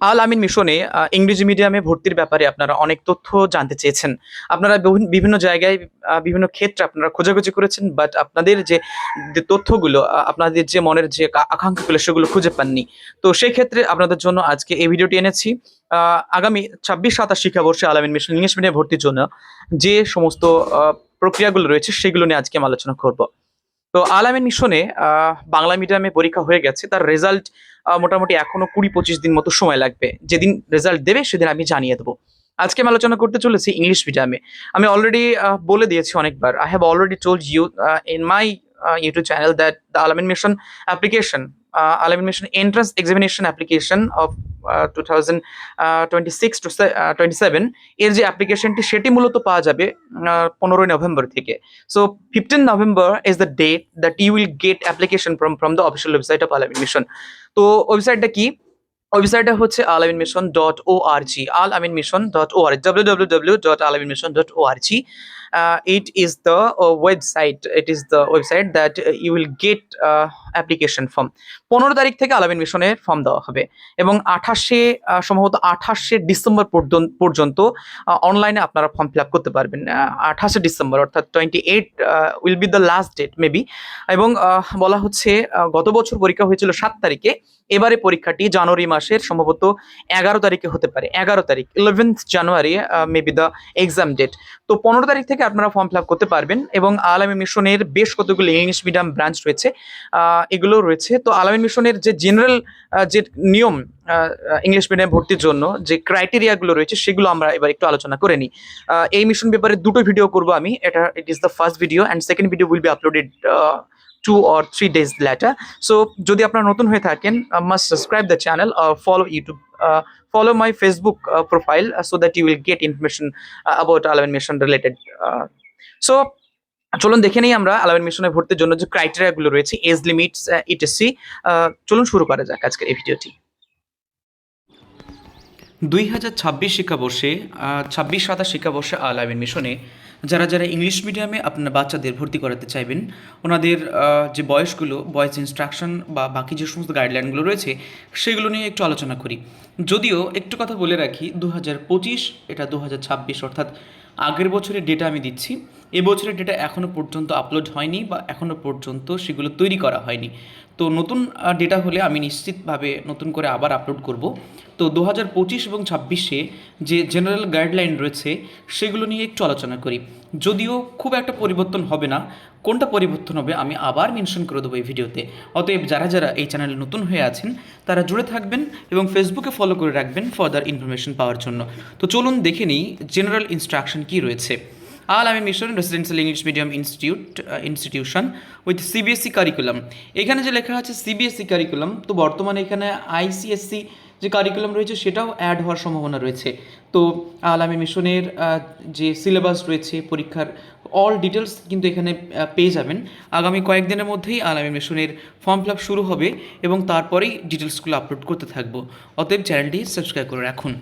আল আমিন মিশনে ইংরেজি মিডিয়ামে ভর্তির ব্যাপারে আপনারা অনেক তথ্য জানতে চেয়েছেন। আপনারা বিভিন- বিভিন্ন জায়গায় বিভিন্ন ক্ষেত্রে আপনারা খোঁজাখুঁজি করেছেন বাট আপনাদের যে যে তথ্যগুলো আপনাদের যে মনের যে আকাঙ্ক্ষাগুলো, সেগুলো খুঁজে পাননি। তো সেই ক্ষেত্রে আপনাদের জন্য আজকে এই ভিডিওটি এনেছি। আগামী ছাব্বিশ সাতাশ শিক্ষাবর্ষে আল আমিন মিশন, ইংলিশ মিডিয়ামে ভর্তির জন্য যে সমস্ত প্রক্রিয়াগুলো রয়েছে, সেগুলো নিয়ে আজকে আমি আলোচনা করব। তো আল আমিন মিশনে বাংলা মিডিয়ামে পরীক্ষা হয়ে গেছে। তার রেজাল্ট মোটামুটি এখনও কুড়ি পঁচিশ দিন মতো সময় লাগবে। যেদিন রেজাল্ট দেবে, সেদিন আমি জানিয়ে দেবো। আজকে আমি আলোচনা করতে চলেছি ইংলিশ মিডিয়ামে আমি অলরেডি বলে দিয়েছি অনেকবার। I have already told you in my YouTube channel that the Al Ameen Mission application Al Ameen Mission entrance examination application of two thousand twenty six twenty seven এর যে অ্যাপ্লিকেশনটি সেটি মূলত পাওয়া যাবে পনেরোই নভেম্বর থেকে। So fifteen November is the date that you will get application from from the official website of Al Ameen Mission তো ওয়েবসাইটটা কি? ওয়েবসাইটটা হচ্ছে Al Ameen Mission dot O R G Al Ameen Mission dot O R W W W dot Al Ameen Mission dot O R G it is the website it is the website that you will get application form পনেরো তারিখ থেকে আলামিন মিশনের form দেওয়া হবে এবং আঠাশে সম্ভবত আঠাশে ডিসেম্বর পর্যন্ত- অনলাইনে আপনারা ফর্ম ফিল করতে পারবেন। আঠাশে ডিসেম্বর অর্থাৎ twenty eight will be the last date maybe এবং বলা হচ্ছে গত বছর পরীক্ষা হয়েছিল সাত তারিখে, এবারে পরীক্ষাটি জানুয়ারি মাসের সম্ভবত এগারো তারিখে হতে পারে, এগারো তারিখ eleventh January maybe the exam date তো পনেরো তারিখ থেকে আপনারা ফর্ম ফিল করতে পারবেন এবং আলামী মিশনের বেশ কতগুলো ইংলিশ মিডিয়াম ব্রাঞ্চ রয়েছে এগুলো রয়েছে। তো আলামী মিশনের যে জেনারেল যে নিয়ম ইংলিশ মিডিয়াম ভর্তির জন্য যে ক্রাইটেরিয়াগুলো রয়েছে, সেগুলো আমরা এবার একটু আলোচনা করে নিই। এই মিশন ব্যাপারে দুটো ভিডিও করব আমি। এটা it is the first video and second video will be uploaded two or three days later so যদি আপনারা নতুন হয়ে থাকেন must subscribe the channel follow YouTube follow my Facebook profile so that you will get information about Al Ameen Mission related so চলুন দেখে নিই আমরা আলামিন মিশনে ভর্তির জন্য যে ক্রাইটেরিয়াগুলো রয়েছে এজ লিমিটস ইটিসি চলুন শুরু করা যাক আজকের এই ভিডিওটি দুই হাজার ছাব্বিশ শিক্ষাবর্ষে ছাব্বিশ সাতাশ শিক্ষাবর্ষে আল আমিন মিশনে যারা যারা ইংলিশ মিডিয়ামে আপনার বাচ্চাদের ভর্তি করাতে চাইবেন, ওনাদের যে বয়সগুলো বয়স ইনস্ট্রাকশন বা বাকি যে সমস্ত গাইডলাইনগুলো রয়েছে, সেগুলো নিয়ে একটু আলোচনা করি। যদিও একটু কথা বলে রাখি দু হাজার পঁচিশ, এটা দু হাজার ছাব্বিশ, অর্থাৎ আগের বছরের ডেটা আমি দিচ্ছি। এবছরের ডেটা এখনও পর্যন্ত আপলোড হয়নি বা এখনও পর্যন্ত সেগুলো তৈরি করা হয়নি। তো নতুন ডেটা হলে আমি নিশ্চিতভাবে নতুন করে আবার আপলোড করব। তো দু হাজার পঁচিশ এবং ছাব্বিশে যে জেনারেল গাইডলাইন রয়েছে, সেগুলো নিয়ে একটু আলোচনা করি। যদিও খুব একটা পরিবর্তন হবে না। কোনটা পরিবর্তন হবে আমি আবার মেনশন করে দেবো এই ভিডিওতে। অতএব যারা যারা এই চ্যানেলে নতুন হয়ে আছেন, তারা জুড়ে থাকবেন এবং ফেসবুকে ফলো করে রাখবেন ফার্দার ইনফরমেশন পাওয়ার জন্য। তো চলুন দেখে নিই জেনারেল ইনস্ট্রাকশন কী রয়েছে। Al Ameen Mission residential English medium institute institution with CBSE curriculum এখানে যে লেখা আছে সিবিএসসি কারিকুলাম তো বর্তমানে এখানে আইসিএসসি যে কারিকুলাম রয়েছে সেটাও অ্যাড হওয়ার সম্ভাবনা রয়েছে। তো আলামী মিশনের যে সিলেবাস রয়েছে পরীক্ষার অল ডিটেলস কিন্তু এখানে পেয়ে যাবেন। আগামী কয়েকদিনের মধ্যেই আলামী মিশনের ফর্ম ফিল শুরু হবে এবং তারপরেই ডিটেলসগুলো আপলোড করতে থাকব। অতএব চ্যানেলটি সাবস্ক্রাইব করে রাখুন।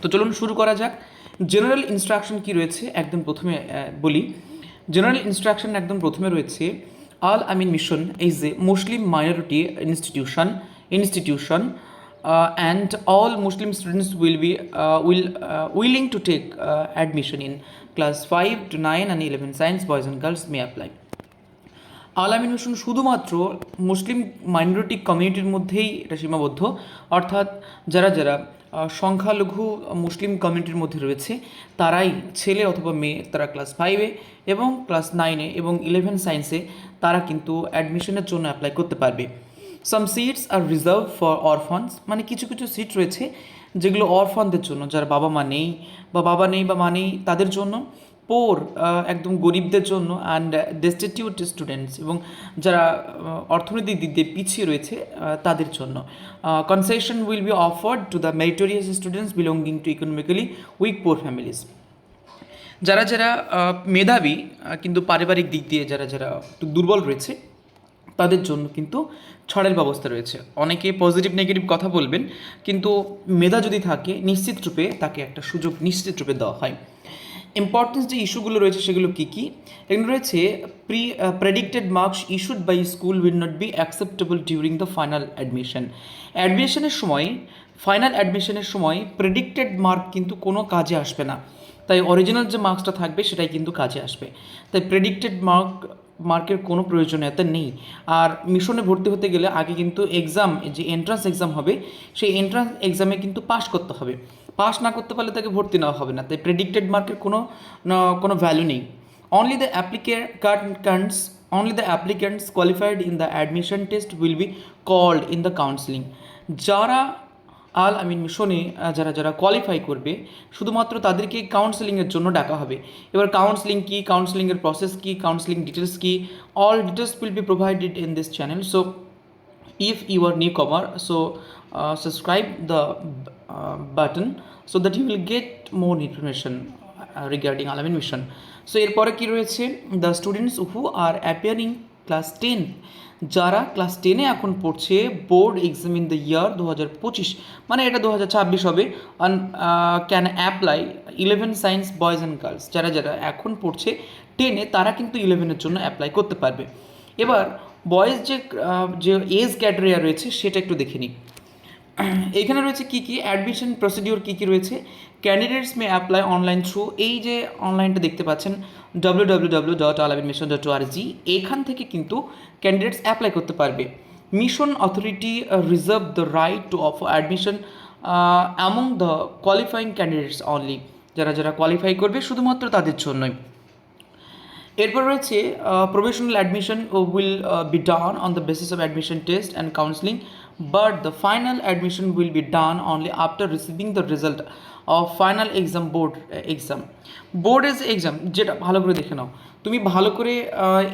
তো চলুন শুরু করা যাক। জেনারেল ইনস্ট্রাকশন কি রয়েছে? একদম প্রথমে বলি। জেনারেল ইনস্ট্রাকশন একদম প্রথমে রয়েছে Al Ameen Mission is a Muslim minority institution institution and all Muslim students will be will willing to take admission in class five to nine and eleven science boys and girls may apply Al Ameen Hossain শুধুমাত্র মুসলিম minority কমিউনিটির মধ্যেই এটা সীমাবদ্ধ। অর্থাৎ যারা যারা সংখ্যালঘু মুসলিম কমিউনিটির মধ্যে রয়েছে, তারাই ছেলে অথবা মেয়ে, তারা ক্লাস ফাইভে এবং ক্লাস নাইনে এবং ইলেভেন সায়েন্সে তারা কিন্তু অ্যাডমিশনের জন্য অ্যাপ্লাই করতে পারবে। সাম সিটস আর রিজার্ভ ফর অরফানস মানে কিছু কিছু সিট রয়েছে যেগুলো অরফানদের জন্য, যার বাবা মা নেই বা বাবা নেই বা মা নেই তাদের জন্য। পোর একদম গরিবদের জন্য অ্যান্ড ডেস্টিটিউট স্টুডেন্টস এবং যারা অর্থনৈতিক দিক দিয়ে পিছিয়ে রয়েছে তাদের জন্য। Concession will be offered to the meritorious students belonging to economically weak poor families যারা যারা মেধাবী কিন্তু পারিবারিক দিক দিয়ে যারা যারা একটু দুর্বল রয়েছে, তাদের জন্য কিন্তু ছাড়ের ব্যবস্থা রয়েছে। অনেকে পজিটিভ নেগেটিভ কথা বলবেন, কিন্তু মেধা যদি থাকে, নিশ্চিত রূপে তাকে একটা সুযোগ নিশ্চিত রূপে দেওয়া হয়। ইম্পর্টেন্স যে ইস্যুগুলো রয়েছে সেগুলো কী কী? এগুলো রয়েছে pre predicted marks issued by school will not be acceptable during the final admission অ্যাডমিশনের সময় ফাইনাল অ্যাডমিশনের সময় প্রেডিক্টেড মার্ক কিন্তু কোনো কাজে আসবে না। তাই অরিজিনাল যে মার্কসটা থাকবে সেটাই কিন্তু কাজে আসবে। তাই প্রেডিক্টেড মার্ক মার্কের কোনো প্রয়োজনীয়তা নেই। আর মিশনে ভর্তি হতে গেলে আগে কিন্তু এক্সাম যে এন্ট্রান্স এক্সাম হবে, সেই এন্ট্রান্স এক্সামে কিন্তু পাশ করতে হবে। পাস না করতে পারলে তাকে ভর্তি নেওয়া হবে না। তাই প্রেডিক্টেড মার্কের কোনো কোনো ভ্যালু নেই। Only the applicants only the applicants qualified in the admission test will be called in the counselling যারা, আল আমিন মিশনে যারা যারা কোয়ালিফাই করবে, শুধুমাত্র তাদেরকে কাউন্সেলিংয়ের জন্য ডাকা হবে। এবার কাউন্সেলিং কী কাউন্সেলিংয়ের প্রসেস কী counselling details key all details will be provided in this channel so if you are newcomer so uh, subscribe the uh, button so that you will get more information uh, regarding alamin mission. So এরপরে কি রয়েছে? The students who are appearing class ten যারা class টেনে এখন পড়ছে board exam in the year দু হাজার পঁচিশ মানে এটা দু হাজার ছাব্বিশ হবে can apply eleven science boys and girls যারা যারা এখন পড়ছে টেনে তারা কিন্তু ইলেভেনের জন্য অ্যাপ্লাই করতে পারবে। এবার বয়েজ যে যে এজ ক্যাটেরিয়া রয়েছে, সেটা একটু দেখে নিই। এখানে রয়েছে কী কী? অ্যাডমিশন প্রসিডিওর কী কী রয়েছে? Candidates may apply online through এই যে অনলাইনটা দেখতে পাচ্ছেন W W W dot Al Ameen Mission dot G এখান থেকে কিন্তু ক্যান্ডিডেটস অ্যাপ্লাই করতে পারবে। Mission authority reserve the right to of admission among the qualifying candidates only যারা যারা কোয়ালিফাই করবে, শুধুমাত্র তাদের জন্যই। এরপর রয়েছে professional admission will be done on the basis of admission test and counselling but the final admission will be done only after receiving the result of final exam board exam board age exam যেটা ভালো করে দেখে নাও। তুমি ভালো করে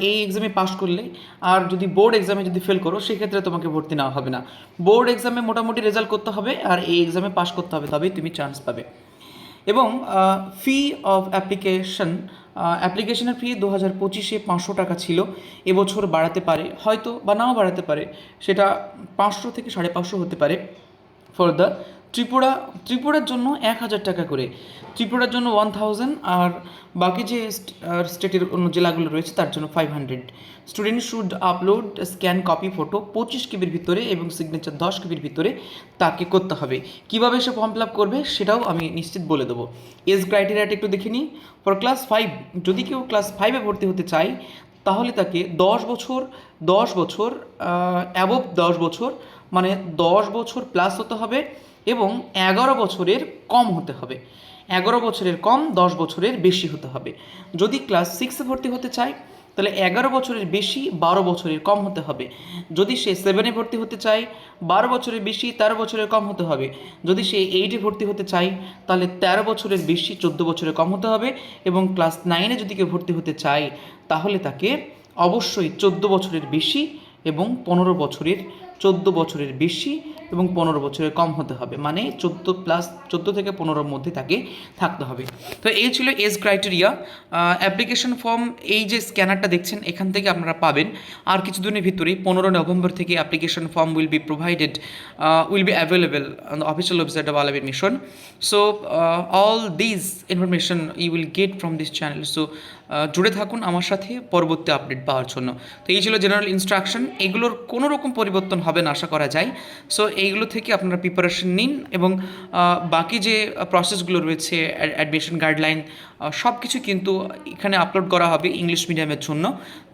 এই এক্সামে পাশ করলে, আর যদি বোর্ড এক্সামে যদি ফেল করো, সেক্ষেত্রে তোমাকে ভর্তি নেওয়া হবে না। বোর্ড এক্সামে মোটামুটি রেজাল্ট করতে হবে, আর এই এক্সামে পাশ করতে হবে, তবেই তুমি চান্স পাবে। এবং ফি অফ অ্যাপ্লিকেশন অ্যাপ্লিকেশনের ফি দু হাজার পঁচিশে পাঁচশো টাকা ছিল। এবছর বাড়াতে পারে, হয়তো বা নাও বাড়াতে পারে। সেটা পাঁচশো থেকে সাড়ে পাঁচশো হতে পারে। ফর দ্য ত্রিপুরা, ত্রিপুরার জন্য এক হাজার টাকা করে। ত্রিপুরার জন্য ওয়ান থাউজেন্ড আর বাকি যে স্টেটের অন্য জেলাগুলো রয়েছে তার জন্য five hundred student should upload scan copy photo পঁচিশ কেবির ভিতরে এবং সিগনেচার দশ কেবির ভিতরে তাকে করতে হবে। কীভাবে সে ফর্ম ফিল আপ করবে সেটাও আমি নিশ্চিত বলে দেবো। এজ ক্রাইটেরিয়াটা একটু দেখে নিই। ফর ক্লাস ফাইভ যদি কেউ ক্লাস ফাইভে ভর্তি হতে চায়, তাহলে তাকে দশ বছর দশ বছর অ্যাবভ দশ বছর মানে দশ বছর প্লাস হতে হবে। এবং এগারো বছরের কম হতে হবে। এগারো বছরের কম, দশ বছরের বেশি হতে হবে। যদি ক্লাস সিক্সে ভর্তি হতে চায়, তাহলে এগারো বছরের বেশি, বারো বছরের কম হতে হবে। যদি সে সেভেনে ভর্তি হতে চায়, বারো বছরের বেশি, তেরো বছরের কম হতে হবে। যদি সে এইটে ভর্তি হতে চায়, তাহলে তেরো বছরের বেশি, চোদ্দ বছরের কম হতে হবে এবং ক্লাস নাইনে যদি কেউ ভর্তি হতে চায়, তাহলে তাকে অবশ্যই চোদ্দ বছরের বেশি এবং পনেরো বছরের চোদ্দ বছরের বেশি এবং পনেরো বছরের কম হতে হবে। মানে চোদ্দ প্লাস চোদ্দ থেকে পনেরোর মধ্যে তাকে থাকতে হবে। তো এই ছিল এজ ক্রাইটেরিয়া। অ্যাপ্লিকেশন ফর্ম এই যে স্ক্যানারটা দেখছেন, এখান থেকে আপনারা পাবেন। আর কিছুদিনের ভিতরেই পনেরো নভেম্বর থেকে application form will be provided will be available on the official website of Al Ameen Mission so all this information you will get from this channel so জুড়ে থাকুন আমার সাথে, পরবর্তী আপডেট পাওয়ার জন্য। তো এই ছিল জেনারেল ইনস্ট্রাকশন এগুলোর কোনো রকম পরিবর্তন হবে না, আশা করা যায়। সো এইগুলো থেকে আপনারা প্রিপারেশন নিন এবং বাকি যে প্রসেসগুলো রয়েছে অ্যাডমিশন গাইডলাইন সব কিছু কিন্তু এখানে আপলোড করা হবে ইংলিশ মিডিয়ামের জন্য।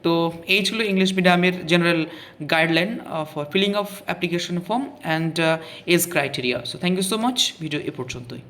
তো, এই ছিল ইংলিশ মিডিয়ামের general guideline for filling of application form and age criteria so thank you so much video এ পর্যন্তই।